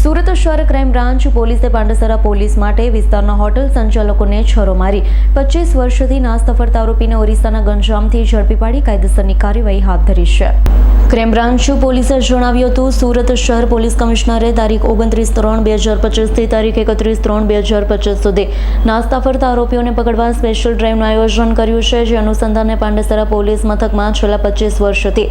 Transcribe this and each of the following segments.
સુરત શહેર crime branch પોલીસે Pandesara police માટે વિસ્તારના હોટલ સંચાલકોને છરો મારી. પચીસ વર્ષથી નાસ્તા ફરતા આરોપીને ઓરિસ્સાના ગંજામથી ઝડપી પાડી કાયદેસરની કાર્યવાહી હાથ ધરી છે. ક્રાઇમ બ્રાન્ચ પોલીસે જણાવ્યું હતું, સુરત શહેર પોલીસ કમિશનરે તારીખ ઓગણત્રીસ ત્રણ બે હજાર પચીસથી તારીખ એકત્રીસ ત્રણ બે હજાર પચીસ સુધી નાસ્તા ફરતા આરોપીઓને પકડવા સ્પેશિયલ ડ્રાઇવનું આયોજન કર્યું છે, જે અનુસંધાને પાંડેસરા પોલીસ મથકમાં છેલ્લા પચીસ વર્ષથી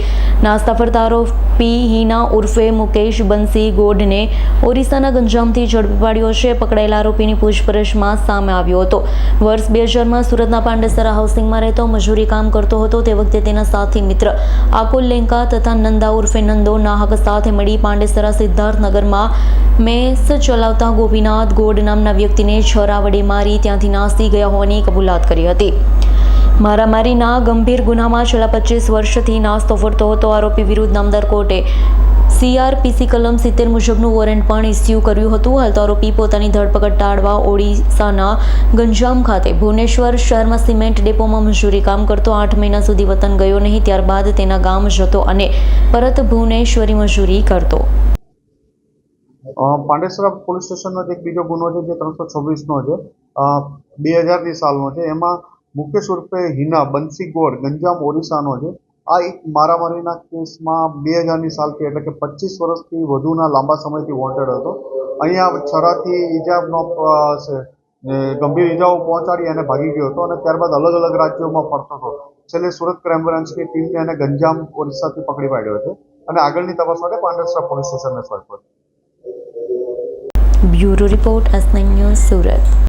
નાસ્તા ફરતા આરોપી હિના ઉર્ફે મુકેશ બંસી ગોડને ઓરિસ્સાના ગંજામથી ઝડપી પાડ્યો છે. પકડાયેલા આરોપીની પૂછપરછમાં સામે આવ્યો હતો. વર્ષ બે હજારમાં સુરતના પાંડેસરા હાઉસિંગમાં રહેતો, મજૂરી કામ કરતો હતો. તે વખતે તેના સાથી મિત્ર આકુલ લેંકા તથા નંદા ઉર્ફે નંદો નાહક સાથે મળી પાંડેસરા સિદ્ધાર્થનગરમાં મેસ ચલાવતા ગોપીનાથ ગોડ નામના વ્યક્તિને છરા વડે મારી ત્યાંથી નાસી ગયા હોવાની કબૂલાત કરી હતી. મારામારીના ગંભીર ગુનામાં છેલ્લા પચીસ વર્ષથી નાસ્તો ફરતો હતો. આરોપી વિરુદ્ધ નામદાર કોર્ટે સીઆરપીસી કલમ સિત્તેર મુજબનું વોરંટ પણ ઇસ્યુ કર્યું હતું. હાલ તો આરોપી પોતાની ધરપકડ ટાળવા ઓડિશાના ગંજામ ખાતે ભુવનેશ્વર શહેરમાં સિમેન્ટ ડેપોમાં મજૂરી કામ કરતો આઠ મહિના સુધી વતન ગયો નહીં, ત્યારબાદ તેના ગામ જતો અને પરત ભુવનેશ્વરી મજૂરી કરતો. પાંડેસરા પોલીસ સ્ટેશનનો એક બીજો ગુનો છે, જે ત્રણસો છવ્વીસનો છે. બે હજારની સાલનો છે. એમાં મુકેશ ઉર્ફે હિના બંસી ગોળ ગંજામ ઓરિસ્સાનો છે. આ એક મારામારીના કેસમાં બે હજારની સાલથી એટલે કે પચીસ વર્ષથી વધુના લાંબા સમયથી વોન્ટેડ હતો. અહીંયા છરાથી ઈજાનો અ, છે, ને ગંભીર ઈજાઓ પહોંચાડી અને ભાગી ગયો હતો અને ત્યારબાદ અલગ અલગ રાજ્યોમાં ફરતો હતો. છેલ્લે સુરત ક્રાઇમ બ્રાન્ચની ટીમને એને ગંજામ ઓરિસ્સાથી પકડી પાડ્યો હતો અને આગળની તપાસ માટે પાંડેસરા પોલીસ સ્ટેશનને સોંપ્યો બ્યુરો રિપોર્ટ ન્યૂઝ સુરત.